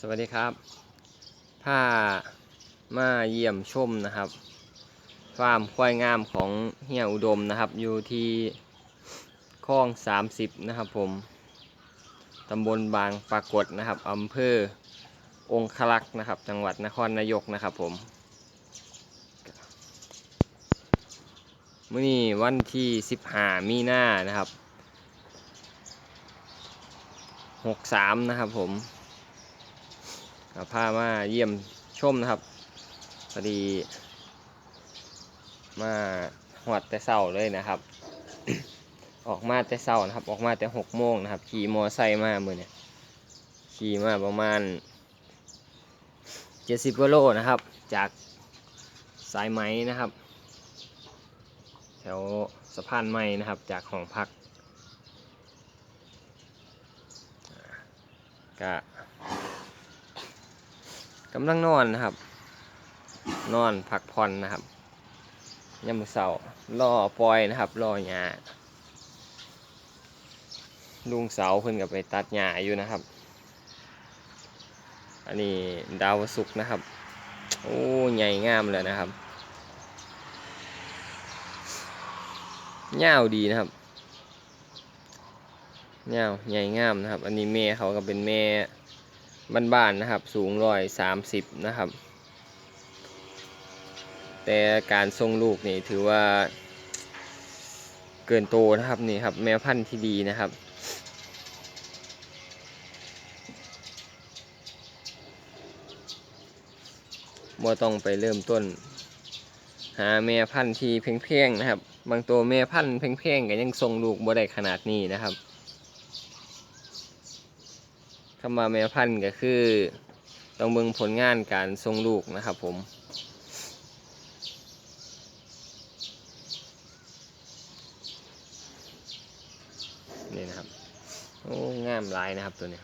สวัสดีครับผ้ามาเยี่ยมชมนะครับฟาร์มควายงามของเฮียอุดมนะครับ อยู่ที่คลอง 30 นะครับผมตำบลบางปรากฏนะครับอำเภอองคลักษ์นะครับ จังหวัดนครนายกนะครับผมมื่อนี้วันที่ 15 มีนานะครับ 63 นะครับผม พามาเยี่ยมชมนะครับพอดีมาหอดแต่เศร้าเลยนะครับ ออกมาแต่เศร้านะครับ ออกมาแต่หกโมงนะครับ ขี่มอไซค์มาเมื่อเนี่ยขี่มาประมาณเจ็ดสิบกิโลนะครับ จากสายไหมนะครับ แถวสะพานไม้นะครับ จากของพักก็ กำลังนอนนะครับ นอนพักผ่อนนะครับยามเสาร์รอปล่อยนะครับรอหญ้าลุงเสาเพิ่นกับไปตัดหญ้าอยู่นะครับ อันนี้ดาวสุกนะครับ โอ้ใหญ่งามเลยนะครับยาดีนะครับยาใหญ่งามนะครับ อันนี้แม่เขาก็เป็นแม่ บ้านๆนะครับ สูงร้อยสามสิบนะครับ แต่การทรงลูกนี่ถือว่า เกินโตนะครับนี่ครับ แม่พันธุ์ที่ดีนะครับบ่ต้องไปเริ่มต้น หาแม่พันธุ์ที่เพ่งๆนะครับ บางตัวแม่พันธุ์เพ่งๆก็ยังทรงลูกบ่ได้ขนาดนี้นะครับ คำว่าแม่พันธุ์ก็คือ ต้องเบิ่งผลงานการทรงลูกนะครับผมนี่นะครับ โอ้งามลายนะครับตัวเนี้ย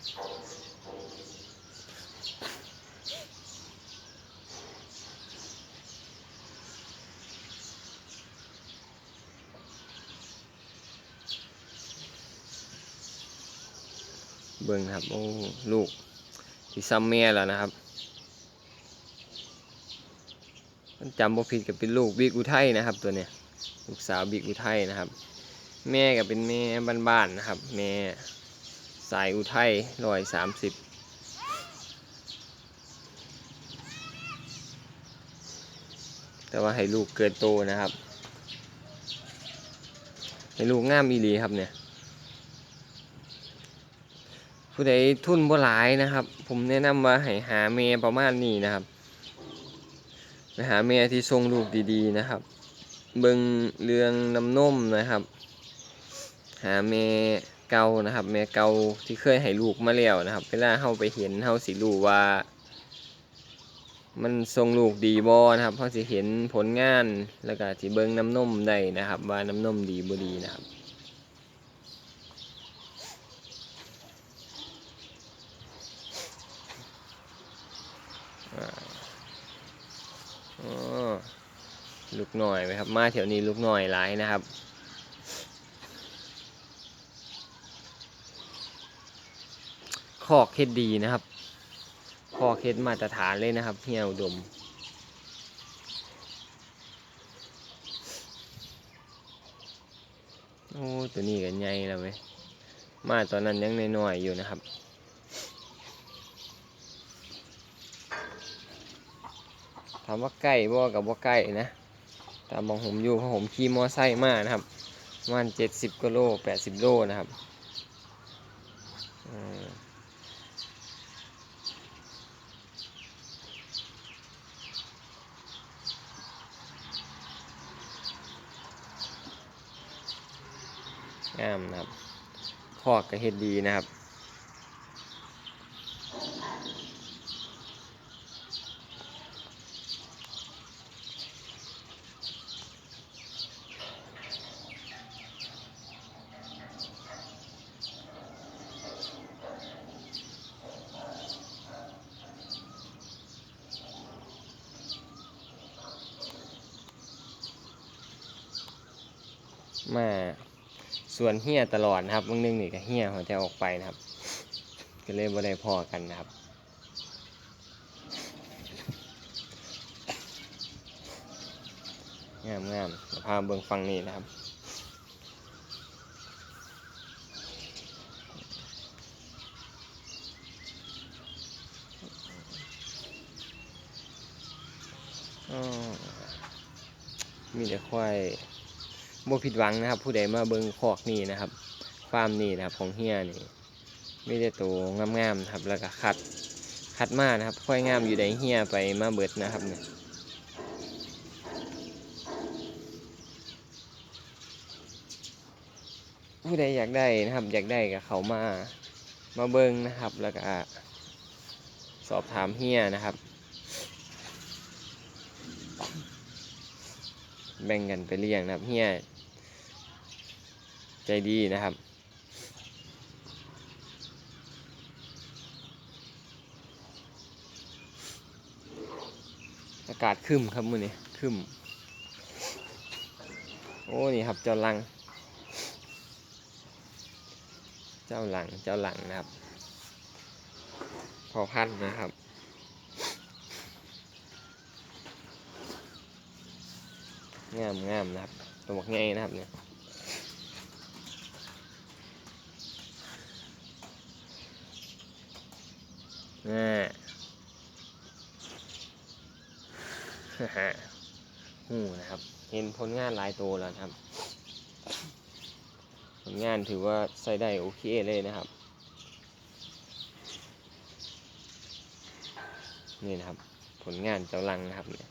เบิ่งครับ โอ้ ลูก ที่ซ้ำแม่แล้วนะครับ มันจำบ่ผิดกับเป็นลูกบิ๊กอุทัยนะครับ ตัวเนี้ย ลูกสาวบิ๊กอุทัยนะครับ แม่ก็เป็นแม่บ้านๆนะครับ แม่สายอุทัยร้อยสามสิบแต่ว่าให้ลูกเกิดโตนะครับ ให้ลูกงามอีหลีครับเนี่ย ผู้ใดทุนบ่หลายนะครับ ผมแนะนำว่าให้หาเมย์ประมาณนี้นะครับไปหาเมย์ที่ทรงลูกดีๆนะครับ เบิงเรื่องน้ำนมนะครับ หาเมย์เก่านะครับแม่เก่าที่เคยให้ลูกมาแล้วนะครับเวลาเฮาไปเห็นเฮาสิรู้ว่า มันทรงลูกดีบ่นะครับเฮาสิเห็นผลงานแล้วก็สิเบิงน้ำนมได้นะครับ ว่าน้ำนมดีบ่ดีนะครับ ลูกหน่อยไหมครับ มาแถวนี้ลูกหน่อยหลายนะครับคอกเฮ็ดดีนะครับคอกเฮ็ดมาตรฐานเลยนะครับเฮียอุดมโอ้ตัวนี้กันใหญ่แล้วไหมมาตอนนั้นยังน้อยๆอยู่นะครับามว่าใกล้บ่กับว่าใกล้นะ ตามมองผมอยู่เพราะผมขี่มอไซค์มานะครับมันเจ็ดสิบกิโลแปดสิบโลนะครับอืมงามนะครับคอกก็เฮ็ดดีนะครับ มาส่วนเฮี้ยตลอดนะครับมึงนึงนี่ก็เฮี้ยหัวใจออกไปนะครับ ก็เลยบ่ได้พอกันนะครับงามงามพาเบิ่งฟังนี่นะครับ บ่ผิดหวังนะครับ ผู้ใดมาเบิ่งคอกนี่นะครับฟาร์มนี่นะครับ ของเฮียนี่ไมีแต่ตัวงามๆนะครับแล้วก็คัดคัดมานะครับควายงามอยู่ในเฮียไปมาเบิดนะครับเนี่ยผู้ใดอยากได้นะครับ อยากได้ก็เขามามาเบิ่งนะครับ แล้วก็สอบถามเฮียนะครับ แบ่งกันไปเลี้ยงนะครับเฮีย ใจดีนะครับอากาศคึมครับมือนี้คึมโอ้นี่ครับเจ้าลัง เจ้าหลังเจ้าหลังนะครับ พอพันนะครับงามงามนะครับตัวบักใหญ่นะครับเนี่ย น่าหูนะครับ เห็นผลงานหลายตัวแล้วครับ ผลงานถือว่าใช้ได้โอเคเลยนะครับ นี่นะครับ ผลงานเจ้าลังนะครับเนี่ย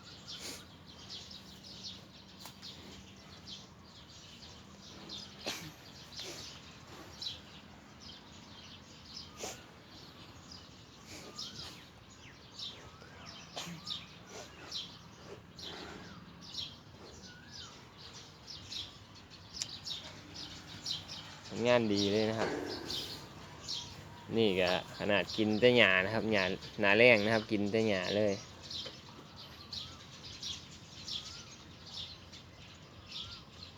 งานดีเลยนะครับ นี่ก็ขนาดกินแต่หญ้านะครับหญ้าหนาแรงนะครับ กินแต่หญ้าเลย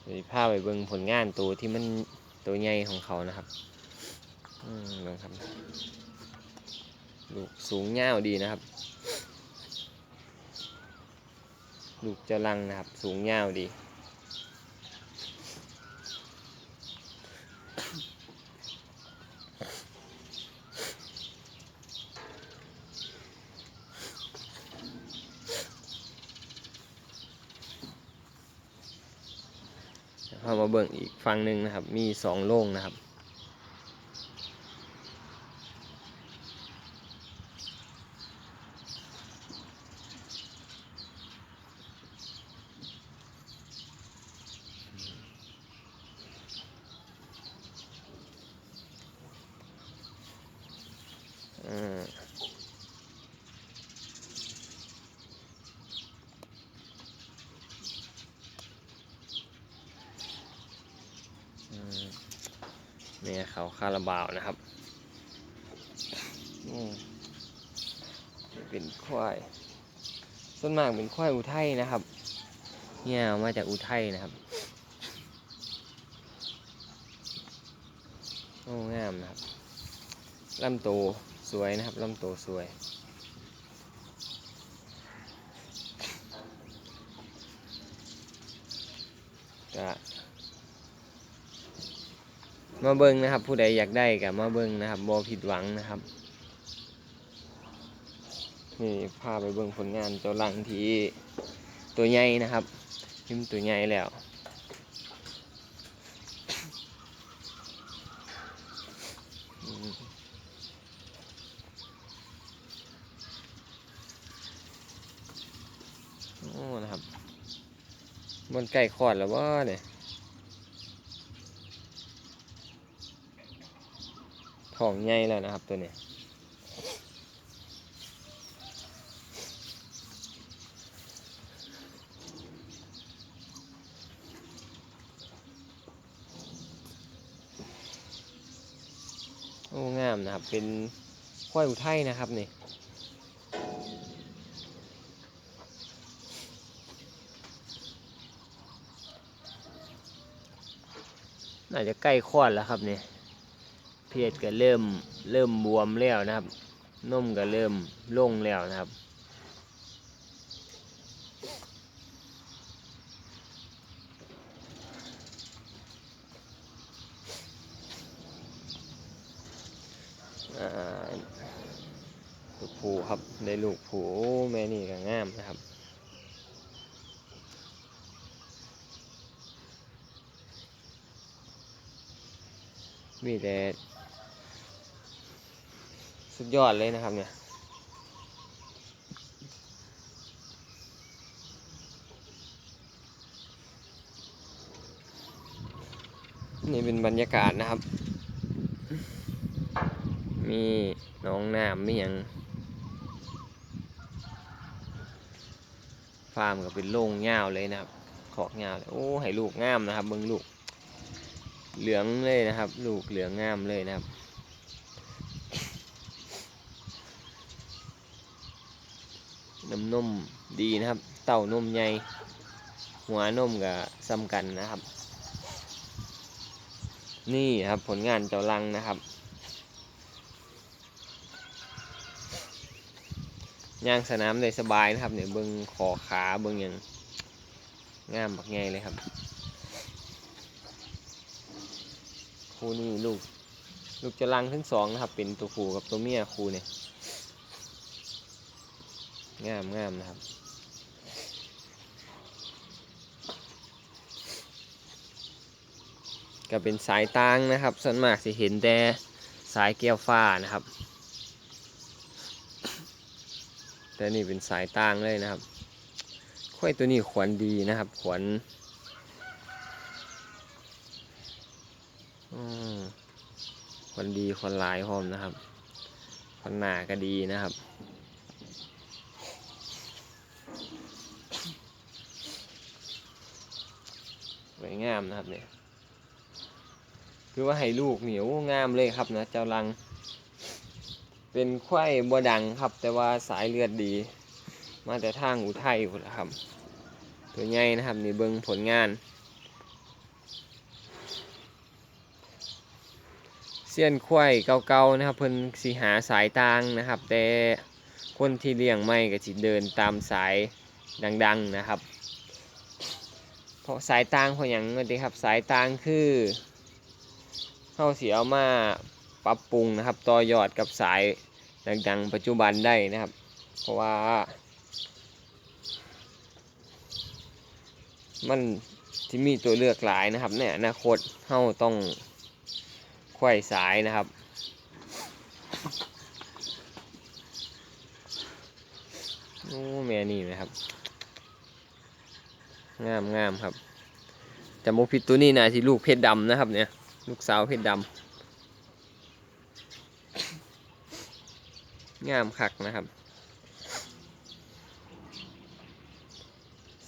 เดี๋ยวพาไปเบิ่งผลงานตัวที่มันตัวใหญ่ของเขานะครับอืมเบิ่งครับลูกสูงยาดีนะครับ ลูกจะลังนะครับ สูงยาว เข้ามาเบิ่งอีกฝั่งหนึ่งนะครับ มีสองโล่งนะครับ นี่ยเขาคาราบาวนะครับอืมเป็นควายส่วนมากเป็นควายอุทัยนะครับ เนี่ยมาจากอุทัยนะครับโอ้งามนะครับลำโตวสวยนะครับลำโตวสวย ก็ มาเบิ้งนะครับ ผู้ใดอยากได้ก็มาเบิ้งนะครับบ่ผิดหวังนะครับนี่พาไปเบิ้งผลงานเจ้าลังที่ตัวใหญ่นะครับพิมตัวใหญ่แล้วอืมโอ้นะครับมันใกล้คลอดแล้วว่าเนี่ย ท้องใหญ่แล้วนะครับตัวนี้โอ้งามนะครับ เป็นควายอุทัยนะครับนี่น่าจะใกล้คลอดแล้วครับเนี่ย เพศก็เริ่มเริ่มบวมแล้วนะครับนุ่มก็เริ่มลงแล้วนะครับ ลูกผูครับ ได้ลูกผูแม่นี่ก็งามนะครับมีแต่ สุดยอดเลยนะครับเนี่ยนี่เป็นบรรยากาศนะครับ มีน้องน้ำมีอย่างฟาร์มก็เป็นโล่งเงาเลยนะครับ ขอกเงาเลยโอ้ให้ลูกงามนะครับเบิ่งลูก เหลืองเลยนะครับ ลูกเหลืองงามเลยนะครับ น้ำนมดีนะครับ เต้านมใหญ่หัวนมกับซ้ำกันนะครับ นี่ครับผลงานเจ้าลังนะครับย่างสนามได้สบายนะครับเนี่ยเบิ้งขอขาเบิ้งอย่างงามบักไงเลยครับ คู่นี้ลูก ลูกเจะลังทั้งสองนะครับ เป็นตัวผู้กับตัวเมียคู่เนี่ย งามงามนะครับ ก็เป็นสายตางนะครับ ส่วนมากสิเห็นแต่สายแก้วฟ้านะครับ แต่นี่เป็นสายตางเลยนะครับควายตัวนี้ขวัญดีนะครับ ขวัญอืมขวัญดีขวัญลายพร้อมนะครับขวัญหนาก็ดีนะครับ วยงามนะครับเนี่ยคือว่าให้ลูกเหนียวงามเลยครับนะเจ้าลัง เป็นควายบัวดังครับ แต่ว่าสายเลือดดี มาแต่ทางอุทัยพุ่นะครับ ตัวใหญ่นะครับนี่เบิ้งผลงานเสี้ยนควายเก่าๆนะครับเพิ่นสีหาสายตางนะครับ แต่คนที่เลี้ยงไม่ก็สิเดินตามสายดัง ๆนะครับ เพราะสายตางเพราะอย่างนั้นดีครับสายตางคือเข้าเสียเอามาปรับปรุงนะครับต่อยอดกับสายดังๆปัจจุบันได้นะครับ เพราะว่ามันที่มีตัวเลือกหลายนะครับในอนาคตเข้าต้องไขว้สายนะครับ โอ้แม่นี่นะครับ งามงามครับแต่โมพิดตัวนี้นะที่ลูกเพชรดำนะครับ เนี่ย ลูกสาวเพชรดำงามคักนะครับ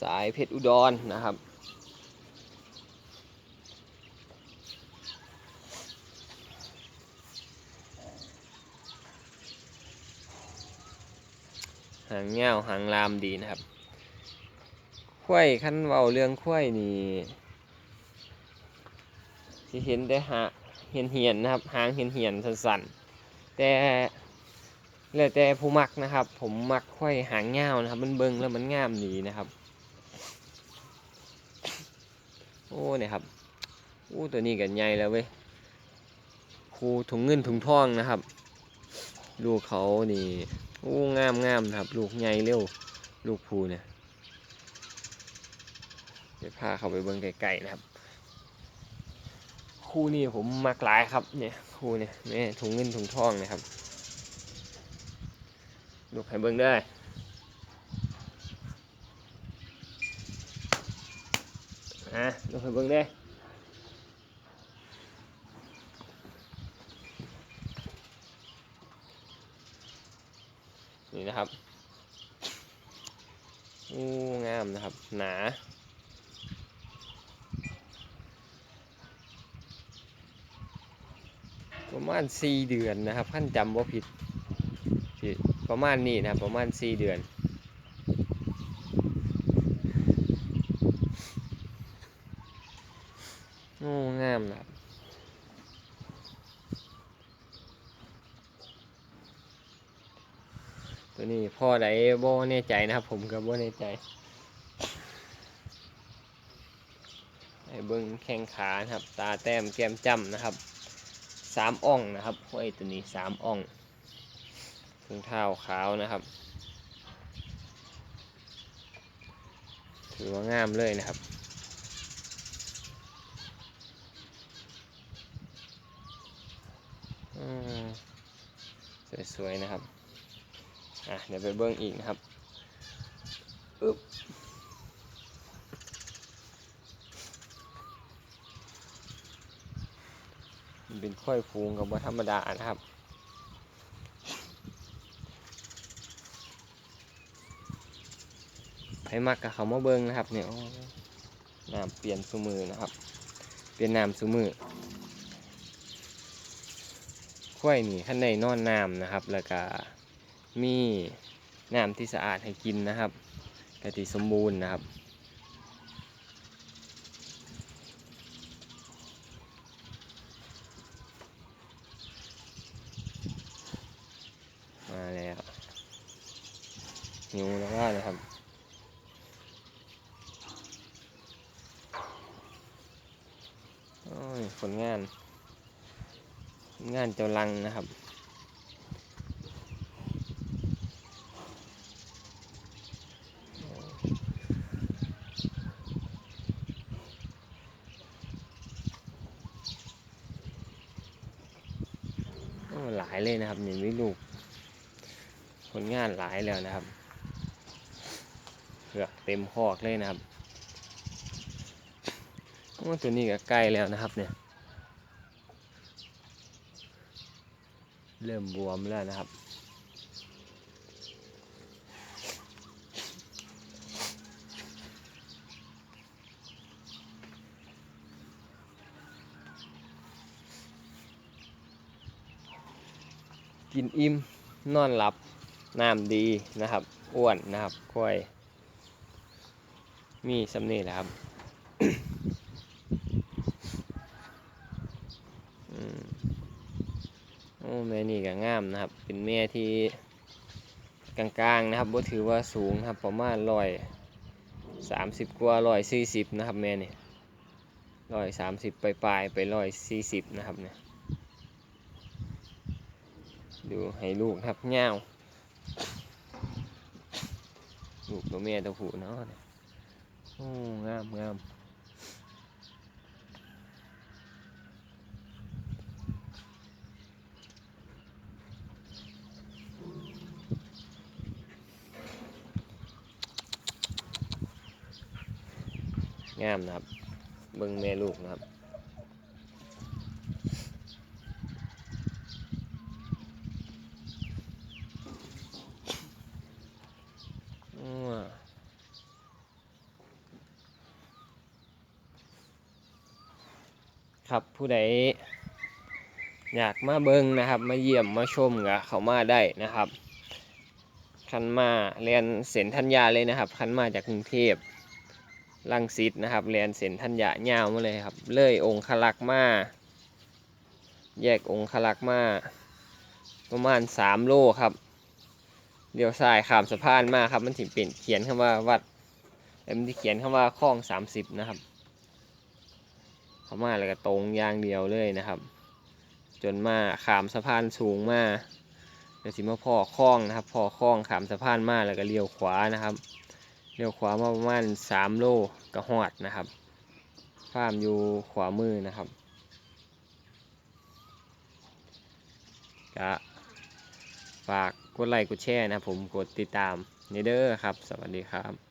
สายเพชรอุดรนะครับหางเงาวหางลามดีนะครับ ข้วยขั้นเว้าเรื่องข้วยนี่ที่เห็นได้หาเหียนเหียนนะครับ หางเหียนเหียนๆสั้นๆ แต่แล้วแต่ผู้มักนะครับ ผมมักข้วยหางเงานะครับ มันเบิ่งแล้วมันงามดีนะครับ โอ้เนี่ยครับโอ้ตัวนี้กันใหญ่แล้วเว้ยครูถุงเงินถุงทองนะครับ ลูกเขานี่โอ้งามงามนะครับ ลูกใหญ่เร็ว ลูกภูเนี่ย ดี๋ยวพาเขาไปเบิ้งไกลๆนะครับ คู่นี้ผมมักหลายครับเนี่ยคู่เนี่ยแม่ถุงเงินถุงทองนะครับลูกให้เบิ้งได้อะลูกให้เบิ้งได้นี่นะครับอู้งามนะครับ หนา ประมาณสี่เดือนนะครับขั้นจำว่าผิดประมาณนี้นะครับประมาณสี่เดือนโอ้งามนะครับตัวนี้พ่อไดบ่แน่ใจนะครับผมก็บ่แน่ใจให้เบิ้งแข้งขานะครับ ตาแต้มแก้มจ้ำนะครับ สามอ่องนะครับห้อยตัวนี้สามอ่องถุงเท้าขาวนะครับ ถือว่างามเลยนะครับสวยๆนะครับ อะเดี๋ยวไปเบิ้งอีกนะครับ อึ๊บมัน เป็นค่อยฟูงกับว่าธรรมดานะครับไผมักกับเขามาเบิ้งนะครับเนี่ยน้ำเปลี่ยนสุมือนะครับ เปลี่ยนน้ำสุมือข้อยนี่ขั้นในนอนน้ำนะครับ แล้วก็มีน้ำที่สะอาดให้กินนะครับกะทิสมบูรณ์นะครับ มาแล้ว หิวแล้วก็นะครับ โอ้ยผลงาน งานเจ้าลังนะครับหลายเลยนะครับนี่มีลูก ผลงานหลายแล้วนะครับ ผือกเต็มคอกเลยนะครับโอ้ตัวนี้ก็ใกล้แล้วนะครับเนี่ย เริ่มบวมแล้วนะครับกินอิ่มนอนหลับน้ำดีนะครับ อ้วนนะครับค่อย มีสำเนีแหละครับอืมโอ้แม่นี่ก็งามนะครับ เป็นแม่ที่กลางๆนะครับบ่ถือว่าสูงครับประมาณร้อยสามสิบกว่าร้อยสี่สิบนะครับแม่นี่ร้อยสามสิบไปปลายไปร้อยสี่สิบนะครับเนี่ยดูให้ลูกครับเงาวลูกตัวแม่ตัวผู้เนาะ โอ้งามงามงามนะครับเบิ่งแม่ลูกนะครับ อืม ครับ ผู้ใดอยากมาเบิ่งนะครับ มาเยี่ยมมาชมก็เขามาได้นะครับคันมาเรียนเส้นทัญญาเลยนะครับคันมาจากกรุงเทพลังสิตนะครับเรียนเส้นทัญญายาวมาเลยครับ เลยองคลักมาแยกองคลักมาประมาณสามโลครับเลี้ยวซ้ายข้ามสะพานมาครับ มันถึงเป็นเขียนคำว่าวัดมันที่เขียนคำว่าคลองสามสิบนะครับ เข้ามาแล้วก็ตรงอย่างเดียวเลยนะครับ จนมาขามสะพานสูงมาเดี๋ยวสิมาพ่อคลองนะครับพ่อคลองขามสะพานมาแล้วก็เลี้ยวขวานะครับเลี้ยวขวามาประมาณสามโลก็ฮอดนะครับฟาร์มอยู่ขวามือนะครับก็ฝากกดไลค์กดแชร์นะผมกดติดตามนี่เด้อครับ สวัสดีครับ